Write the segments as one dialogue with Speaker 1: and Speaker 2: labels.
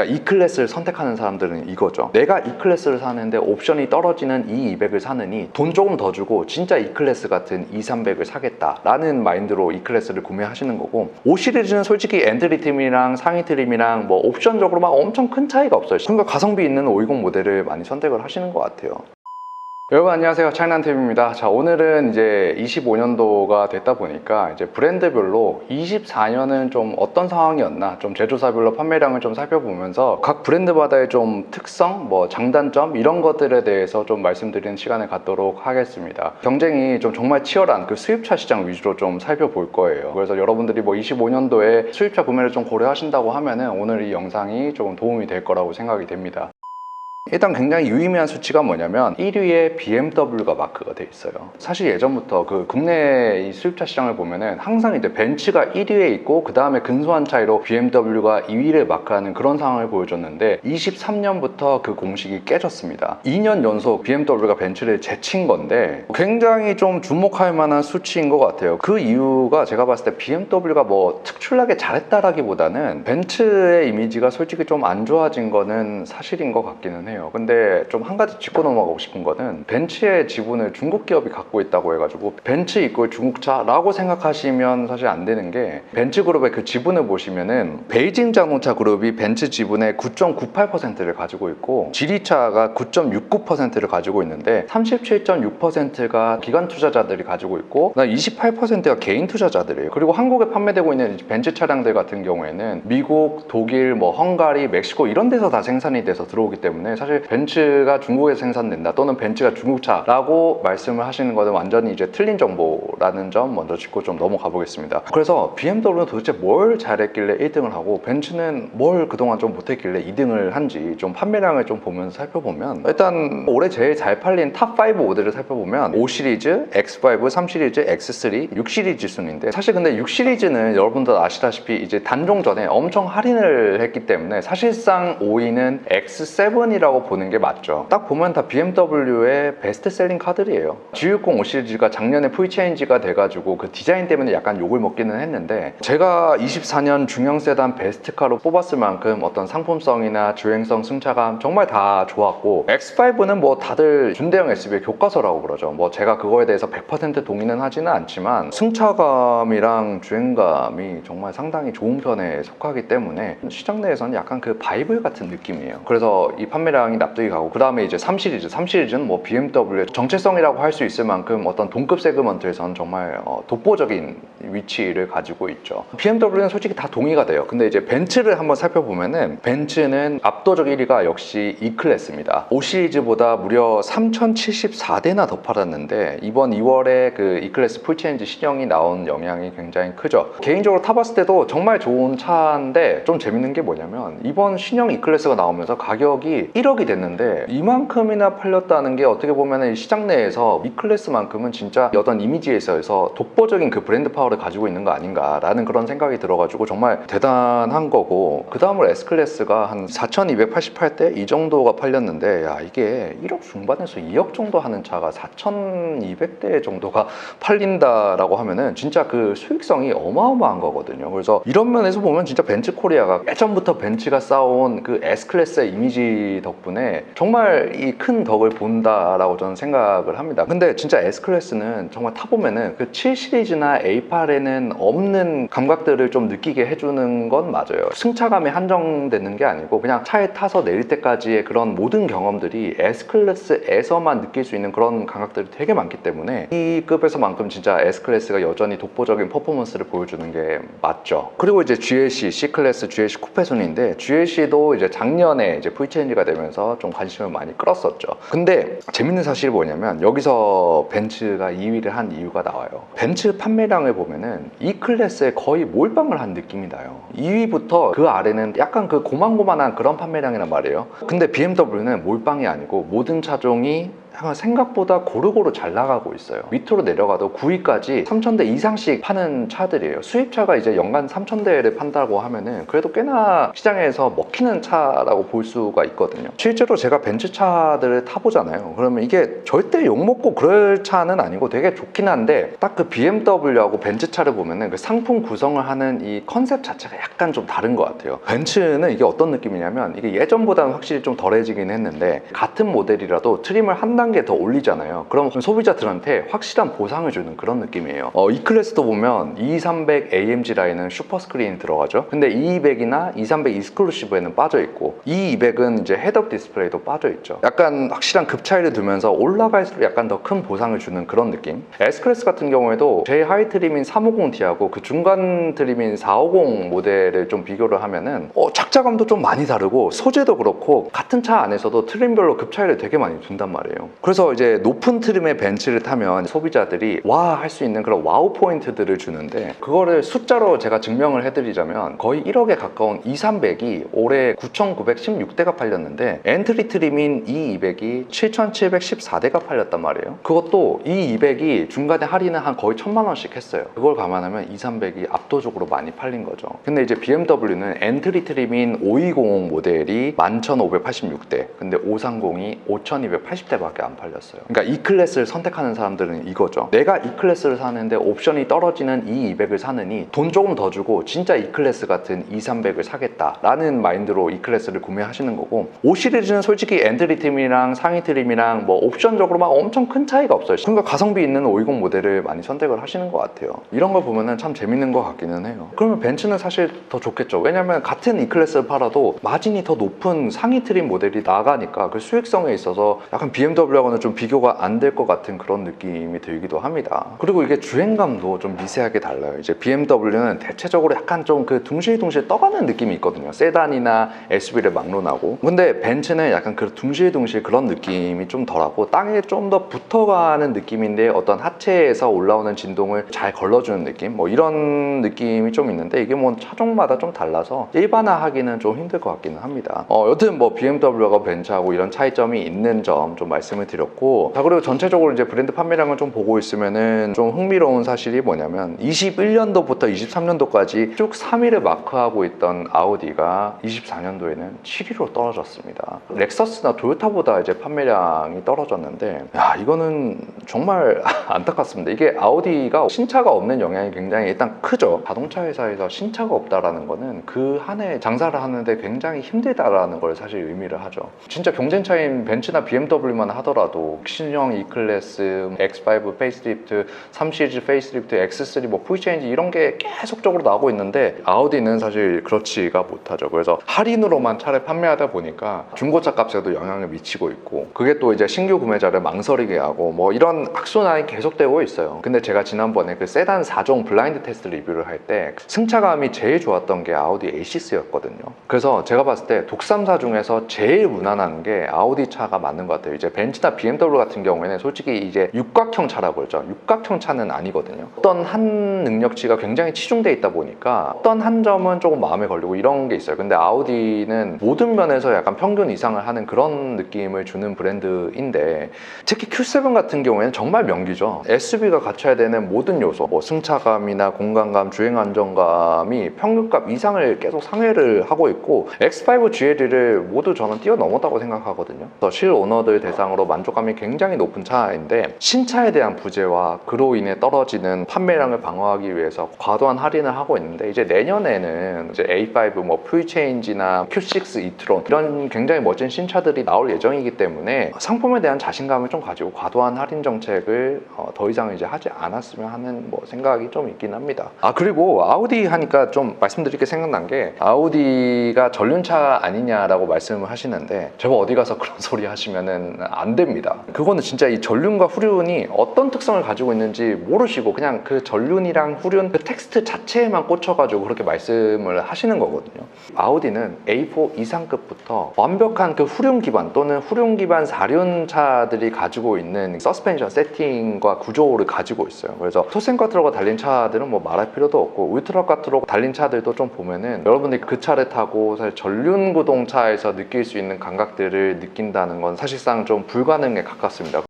Speaker 1: 그러니까 E 클래스를 선택하는 사람들은 이거죠. 내가 E 클래스를 사는데 옵션이 떨어지는 E 200을 사느니 돈 조금 더 주고 진짜 E 클래스 같은 E 300을 사겠다라는 마인드로 E 클래스를 구매하시는 거고 5 시리즈는 솔직히 엔트리 트림이랑 상위 트림이랑 뭐 옵션적으로 막 엄청 큰 차이가 없어요. 그러니까 가성비 있는 520 모델을 많이 선택을 하시는 것 같아요. 여러분 안녕하세요. 차이난탭입니다. 자 오늘은 이제 25년도가 됐다 보니까 이제 브랜드별로 24년은 좀 어떤 상황이었나 좀 제조사별로 판매량을 좀 살펴보면서 각 브랜드마다의 좀 특성 뭐 장단점 이런 것들에 대해서 좀 말씀드리는 시간을 갖도록 하겠습니다. 경쟁이 좀 정말 치열한 그 수입차 시장 위주로 좀 살펴볼 거예요. 그래서 여러분들이 뭐 25년도에 수입차 구매를 좀 고려하신다고 하면은 오늘 이 영상이 조금 도움이 될 거라고 생각이 됩니다 일단 굉장히 유의미한 수치가 뭐냐면 1위에 BMW가 마크가 돼 있어요. 사실 예전부터 그 국내 이 수입차 시장을 보면은 항상 이제 벤츠가 1위에 있고 그 다음에 근소한 차이로 BMW가 2위를 마크하는 그런 상황을 보여줬는데 23년부터 그 공식이 깨졌습니다. 2년 연속 BMW가 벤츠를 제친 건데 굉장히 좀 주목할 만한 수치인 것 같아요. 그 이유가 제가 봤을 때 BMW가 뭐 특출나게 잘했다라기보다는 벤츠의 이미지가 솔직히 좀 안 좋아진 거는 사실인 것 같기는 해요. 근데 좀 한 가지 짚고 넘어가고 싶은 거는 벤츠의 지분을 중국 기업이 갖고 있다고 해가지고 벤츠 이꼴 중국차라고 생각하시면 사실 안 되는 게 벤츠 그룹의 그 지분을 보시면은 베이징 자동차 그룹이 벤츠 지분의 9.98%를 가지고 있고 지리차가 9.69%를 가지고 있는데 37.6%가 기관 투자자들이 가지고 있고 28%가 개인 투자자들이에요. 그리고 한국에 판매되고 있는 벤츠 차량들 같은 경우에는 미국, 독일, 뭐 헝가리, 멕시코 이런 데서 다 생산이 돼서 들어오기 때문에 사실 벤츠가 중국에서 생산된다 또는 벤츠가 중국차라고 말씀을 하시는 것은 완전히 이제 틀린 정보라는 점 먼저 짚고 좀 넘어가 보겠습니다. 그래서 BMW는 도대체 뭘 잘했길래 1등을 하고 벤츠는 뭘 그동안 좀 못했길래 2등을 한지 좀 판매량을 좀 보면서 살펴보면 일단 올해 제일 잘 팔린 탑5 모델을 살펴보면 5 시리즈, X5, 3 시리즈, X3, 6 시리즈 순인데 사실 근데 6 시리즈는 여러분들 아시다시피 이제 단종 전에 엄청 할인을 했기 때문에 사실상 5위는 X7이라고 보는 게 맞죠. 딱 보면 다 BMW의 베스트셀링 카들이에요. G60 5 시리즈가 작년에 풀체인지가 돼가지고 그 디자인 때문에 약간 욕을 먹기는 했는데 제가 24년 중형 세단 베스트카로 뽑았을 만큼 어떤 상품성이나 주행성, 승차감 정말 다 좋았고 X5는 뭐 다들 준대형 SUV의 교과서라고 그러죠. 뭐 제가 그거에 대해서 100% 동의는 하지는 않지만 승차감이랑 주행감이 정말 상당히 좋은 편에 속하기 때문에 시장 내에서는 약간 그 바이블 같은 느낌이에요. 그래서 이 판매량 이 납득이 가고 그 다음에 이제 3 시리즈, 3 시리즈는 뭐 BMW의 정체성이라고 할 수 있을 만큼 어떤 동급 세그먼트에서는 정말 어, 독보적인 위치를 가지고 있죠. BMW는 솔직히 다 동의가 돼요. 근데 이제 벤츠를 한번 살펴보면은 벤츠는 압도적 1위가 역시 E 클래스입니다. 5 시리즈보다 무려 3,074대나 더 팔았는데 이번 2월에 그 E 클래스 풀체인지 신형이 나온 영향이 굉장히 크죠. 개인적으로 타봤을 때도 정말 좋은 차인데 좀 재밌는 게 뭐냐면 이번 신형 E 클래스가 나오면서 가격이 1억 이 됐는데 이만큼이나 팔렸다는 게 어떻게 보면 시장 내에서 E 클래스만큼은 진짜 어떤 이미지에 있어서 독보적인 그 브랜드 파워를 가지고 있는 거 아닌가라는 그런 생각이 들어가지고 정말 대단한 거고 그 다음으로 S 클래스가 한 4,288대 이 정도가 팔렸는데 야 이게 1억 중반에서 2억 정도 하는 차가 4,200대 정도가 팔린다라고 하면은 진짜 그 수익성이 어마어마한 거거든요. 그래서 이런 면에서 보면 진짜 벤츠 코리아가 예전부터 벤츠가 쌓아온 그 S 클래스의 이미지 덕분에 정말 이 큰 덕을 본다라고 저는 생각을 합니다. 근데 진짜 S 클래스는 정말 타보면은 그 7 시리즈나 A8에는 없는 감각들을 좀 느끼게 해주는 건 맞아요. 승차감이 한정되는 게 아니고 그냥 차에 타서 내릴 때까지의 그런 모든 경험들이 S 클래스에서만 느낄 수 있는 그런 감각들이 되게 많기 때문에 이 급에서만큼 진짜 S 클래스가 여전히 독보적인 퍼포먼스를 보여주는 게 맞죠. 그리고 이제 GLC, C 클래스, GLC 쿠페 순인데 GLC도 이제 작년에 이제 풀체인지가 되면 서 좀 관심을 많이 끌었었죠. 근데 재밌는 사실이 뭐냐면 여기서 벤츠가 2위를 한 이유가 나와요. 벤츠 판매량을 보면은 E 클래스에 거의 몰빵을 한 느낌이 나요. 2위부터 그 아래는 약간 그 고만고만한 그런 판매량이란 말이에요. 근데 BMW는 몰빵이 아니고 모든 차종이 생각보다 고루고루 잘 나가고 있어요. 밑으로 내려가도 9위까지 3,000대 이상씩 파는 차들이에요. 수입차가 이제 연간 3,000대를 판다고 하면은 그래도 꽤나 시장에서 먹히는 차라고 볼 수가 있거든요. 실제로 제가 벤츠 차들을 타보잖아요. 그러면 이게 절대 욕먹고 그럴 차는 아니고 되게 좋긴 한데 딱 그 BMW하고 벤츠 차를 보면은 그 상품 구성을 하는 이 컨셉 자체가 약간 좀 다른 것 같아요. 벤츠는 이게 어떤 느낌이냐면 이게 예전보다는 확실히 좀 덜해지긴 했는데 같은 모델이라도 트림을 한 단계 더 올리잖아요. 그럼 소비자들한테 확실한 보상을 주는 그런 느낌이에요. 어, 이 클래스도 보면 2300 AMG 라인은 슈퍼 스크린이 들어가죠. 근데 2200이나 2300 이스클루시브에는 빠져 있고 2200은 이제 헤드업 디스플레이도 빠져 있죠. 약간 확실한 급 차이를 두면서 올라갈수록 약간 더 큰 보상을 주는 그런 느낌. S 클래스 같은 경우에도 제일 하이 트림인 350T하고 그 중간 트림인 450 모델을 좀 비교를 하면은 어, 착자감도 좀 많이 다르고 소재도 그렇고 같은 차 안에서도 트림별로 급 차이를 되게 많이 둔단 말이에요. 그래서 이제 높은 트림의 벤츠를 타면 소비자들이 와 할 수 있는 그런 와우 포인트들을 주는데 그거를 숫자로 제가 증명을 해드리자면 거의 1억에 가까운 2300이 올해 9,916대가 팔렸는데 엔트리 트림인 E200이 7,714대가 팔렸단 말이에요. 그것도 E200이 중간에 할인을 한 거의 천만 원씩 했어요. 그걸 감안하면 2300이 압도적으로 많이 팔린 거죠. 근데 이제 BMW는 엔트리 트림인 5200 모델이 11,586대, 근데 530이 5,280대밖에 안 팔렸어요. 그러니까 E 클래스를 선택하는 사람들은 이거죠. 내가 E 클래스를 사는데 옵션이 떨어지는 E200을 사느니 돈 조금 더 주고 진짜 E 클래스 같은 E300을 사겠다 라는 마인드로 E 클래스를 구매하시는 거고 5 시리즈는 솔직히 엔트리 트림이랑 상위 트림이랑 뭐 옵션적으로 막 엄청 큰 차이가 없어요. 그러니까 가성비 있는 520 모델을 많이 선택을 하시는 것 같아요. 이런 걸 보면은 참 재밌는 것 같기는 해요. 그러면 벤츠는 사실 더 좋겠죠. 왜냐면 같은 E 클래스를 팔아도 마진이 더 높은 상위 트림 모델이 나가니까 그 수익성에 있어서 약간 BMW하고는 좀 비교가 안 될 것 같은 그런 느낌이 들기도 합니다. 그리고 이게 주행감도 좀 미세하게 달라요. 이제 BMW는 대체적으로 약간 좀 그 둥실둥실 떠가는 느낌이 있거든요. 세단이나 SUV를 막론하고. 근데 벤츠는 약간 그 둥실둥실 그런 느낌이 좀 덜하고 땅에 좀 더 붙어가는 느낌인데 어떤 하체에서 올라오는 진동을 잘 걸러주는 느낌? 뭐 이런 느낌이 좀 있는데 이게 뭐 차종마다 좀 달라서 일반화하기는 좀 힘들 것 같기는 합니다. 어, 여튼 뭐 BMW하고 벤츠하고 이런 차이점이 있는 점 좀 말씀을 드렸고 자 그리고 전체적으로 이제 브랜드 판매량을 좀 보고 있으면은 좀 흥미로운 사실이 뭐냐면 21년도부터 23년도까지 쭉 3위를 마크하고 있던 아우디가 24년도에는 7위로 떨어졌습니다. 렉서스나 토요타보다 이제 판매량이 떨어졌는데 야 이거는 정말 안타깝습니다. 이게 아우디가 신차가 없는 영향이 굉장히 일단 크죠. 자동차 회사에서 신차가 없다라는 거는 그 한 해 장사를 하는데 굉장히 힘들다라는 걸 사실 의미를 하죠. 진짜 경쟁차인 벤츠나 BMW만 하 더라도 신형 E클래스, X5 페이스리프트, 3 시리즈 페이스리프트, X3 뭐 풀체인지 이런 게 계속적으로 나오고 있는데 아우디는 사실 그렇지가 못하죠. 그래서 할인으로만 차를 판매하다 보니까 중고차 값에도 영향을 미치고 있고 그게 또 이제 신규 구매자를 망설이게 하고 뭐 이런 악순환이 계속되고 있어요. 근데 제가 지난번에 그 세단 4종 블라인드 테스트 리뷰를 할 때 승차감이 제일 좋았던 게 아우디 A6였거든요. 그래서 제가 봤을 때 독삼사 중에서 제일 무난한 게 아우디 차가 맞는 것 같아요. 이제 벤츠 나 BMW 같은 경우에는 솔직히 이제 육각형 차라고 그러죠. 육각형 차는 아니거든요. 어떤 한 능력치가 굉장히 치중돼 있다 보니까 어떤 한 점은 조금 마음에 걸리고 이런 게 있어요. 근데 아우디는 모든 면에서 약간 평균 이상을 하는 그런 느낌을 주는 브랜드인데 특히 Q7 같은 경우에는 정말 명기죠. SUV가 갖춰야 되는 모든 요소, 뭐 승차감이나 공간감, 주행 안정감이 평균값 이상을 계속 상회를 하고 있고 X5 GLE를 모두 저는 뛰어넘었다고 생각하거든요. 그래서 실 오너들 대상으로 만족감이 굉장히 높은 차인데 신차에 대한 부재와 그로 인해 떨어지는 판매량을 방어하기 위해서 과도한 할인을 하고 있는데 이제 내년에는 이제 A5 뭐 풀체인지나 Q6 이트론 이런 굉장히 멋진 신차들이 나올 예정이기 때문에 상품에 대한 자신감을 좀 가지고 과도한 할인 정책을 어, 더 이상 이제 하지 않았으면 하는 뭐 생각이 좀 있긴 합니다. 아 그리고 아우디 하니까 좀 말씀드릴 게 생각난 게 아우디가 전륜차 아니냐라고 말씀을 하시는데 제가 어디 가서 그런 소리 하시면은 안 됩니다. 그거는 진짜 이 전륜과 후륜이 어떤 특성을 가지고 있는지 모르시고 그냥 그 전륜이랑 후륜 그 텍스트 자체에만 꽂혀가지고 그렇게 말씀을 하시는 거거든요. 아우디는 A4 이상급부터 완벽한 그 후륜 기반 또는 후륜 기반 4륜 차들이 가지고 있는 서스펜션 세팅과 구조를 가지고 있어요. 그래서 토센과트로가 달린 차들은 뭐 말할 필요도 없고 울트라과트로 달린 차들도 좀 보면은 여러분들이 그 차를 타고 사실 전륜 구동차에서 느낄 수 있는 감각들을 느낀다는 건 사실상 좀 불 불가능에 가깝습니다.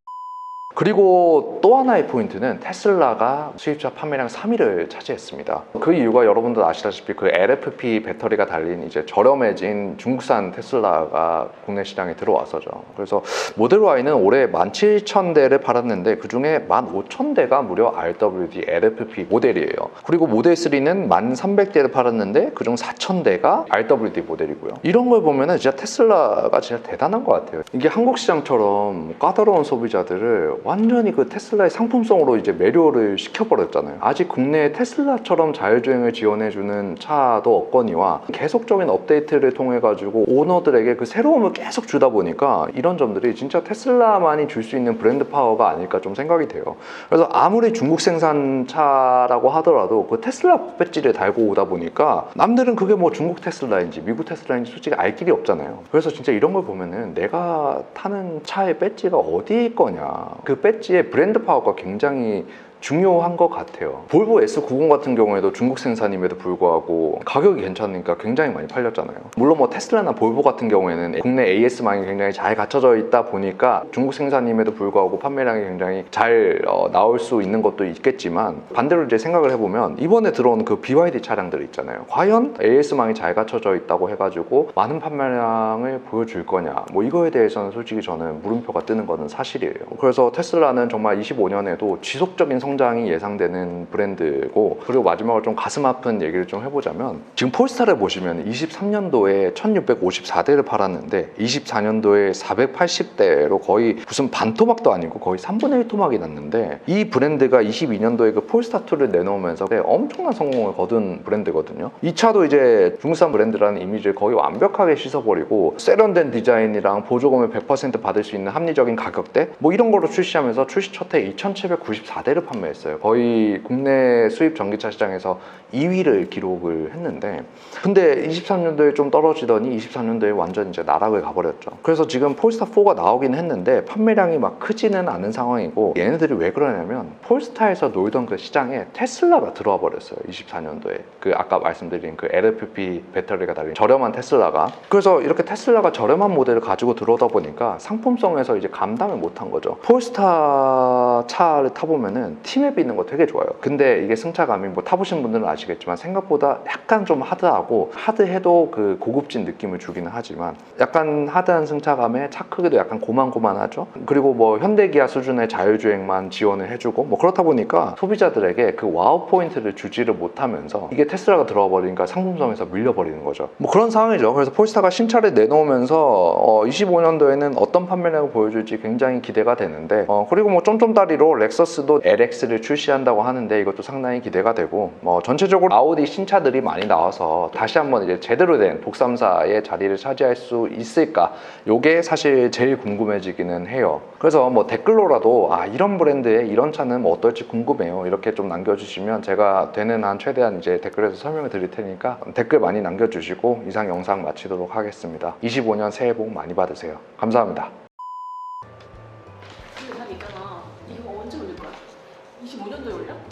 Speaker 1: 그리고 또 하나의 포인트는 테슬라가 수입차 판매량 3위를 차지했습니다. 그 이유가 여러분들 아시다시피 그 LFP 배터리가 달린 이제 저렴해진 중국산 테슬라가 국내 시장에 들어왔었죠. 그래서 모델 Y는 올해 17,000대를 팔았는데 그 중에 15,000대가 무려 RWD LFP 모델이에요. 그리고 모델 3는 1,300대를 팔았는데 그중 4,000대가 RWD 모델이고요. 이런 걸 보면은 진짜 테슬라가 진짜 대단한 것 같아요. 이게 한국 시장처럼 까다로운 소비자들을 완전히 그 테슬라의 상품성으로 이제 매료를 시켜버렸잖아요. 아직 국내에 테슬라처럼 자율주행을 지원해주는 차도 없거니와 계속적인 업데이트를 통해 가지고 오너들에게 그 새로움을 계속 주다 보니까 이런 점들이 진짜 테슬라만이 줄 수 있는 브랜드 파워가 아닐까 좀 생각이 돼요. 그래서 아무리 중국 생산 차라고 하더라도 그 테슬라 배지를 달고 오다 보니까 남들은 그게 뭐 중국 테슬라인지 미국 테슬라인지 솔직히 알 길이 없잖아요. 그래서 진짜 이런 걸 보면은 내가 타는 차의 배지가 어디일 거냐. 그 배지의 브랜드 파워가 굉장히 중요한 것 같아요. 볼보 S90 같은 경우에도 중국 생산임에도 불구하고 가격이 괜찮으니까 굉장히 많이 팔렸잖아요. 물론 뭐 테슬라나 볼보 같은 경우에는 국내 AS망이 굉장히 잘 갖춰져 있다 보니까 중국 생산임에도 불구하고 판매량이 굉장히 잘 어, 나올 수 있는 것도 있겠지만 반대로 이제 생각을 해보면 이번에 들어온 그 BYD 차량들 있잖아요. 과연 AS망이 잘 갖춰져 있다고 해가지고 많은 판매량을 보여줄 거냐 뭐 이거에 대해서는 솔직히 저는 물음표가 뜨는 거는 사실이에요. 그래서 테슬라는 정말 25년에도 지속적인 성 장이 예상되는 브랜드고 그리고 마지막으로 좀 가슴 아픈 얘기를 좀 해보자면 지금 폴스타를 보시면 23년도에 1654대를 팔았는데 24년도에 480대로 거의 무슨 반 토막도 아니고 거의 3분의 1 토막이 났는데 이 브랜드가 22년도에 그 폴스타2를 내놓으면서 엄청난 성공을 거둔 브랜드거든요. 이 차도 이제 중국산 브랜드라는 이미지를 거의 완벽하게 씻어버리고 세련된 디자인이랑 보조금을 100% 받을 수 있는 합리적인 가격대 뭐 이런 거로 출시하면서 출시 첫 해 2794대를 판매 했어요 거의 국내 수입 전기차 시장에서 2위를 기록을 했는데 근데 23년도에 좀 떨어지더니 24년도에 완전 이제 나락을 가버렸죠. 그래서 지금 폴스타 4가 나오긴 했는데 판매량이 막 크지는 않은 상황이고 얘네들이 왜 그러냐면 폴스타에서 놀던 그 시장에 테슬라가 들어와 버렸어요. 24년도에 그 아까 말씀드린 그 LFP 배터리가 달린 저렴한 테슬라가 그래서 이렇게 테슬라가 저렴한 모델을 가지고 들어오다 보니까 상품성에서 이제 감당을 못한 거죠. 폴스타 차를 타보면은 티맵이 있는 거 되게 좋아요. 근데 이게 승차감이 뭐 타보신 분들은 아시겠지만 생각보다 약간 좀 하드하고 하드해도 그 고급진 느낌을 주기는 하지만 약간 하드한 승차감에 차 크기도 약간 고만고만하죠. 그리고 뭐 현대기아 수준의 자율주행만 지원을 해주고 뭐 그렇다 보니까 소비자들에게 그 와우 포인트를 주지를 못하면서 이게 테슬라가 들어와 버리니까 상품성에서 밀려버리는 거죠. 뭐 그런 상황이죠. 그래서 폴스타가 신차를 내놓으면서 어, 25년도에는 어떤 판매량을 보여줄지 굉장히 기대가 되는데 어, 그리고 뭐 쫌쫌다리로 렉서스도 LX 를 출시한다고 하는데 이것도 상당히 기대가 되고 뭐 전체적으로 아우디 신차들이 많이 나와서 다시 한번 이제 제대로 된 복삼사의 자리를 차지할 수 있을까? 요게 사실 제일 궁금해지기는 해요. 그래서 뭐 댓글로라도 아 이런 브랜드의 이런 차는 뭐 어떨지 궁금해요. 이렇게 좀 남겨주시면 제가 되는 한 최대한 이제 댓글에서 설명을 드릴 테니까 댓글 많이 남겨주시고 이상 영상 마치도록 하겠습니다. 25년 새해 복 많이 받으세요. 감사합니다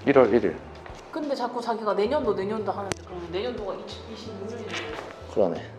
Speaker 1: 1월 1일.
Speaker 2: 근데 자꾸 자기가 내년도 내년도 하는데 그러면 내년도가 26년인데
Speaker 1: 그러네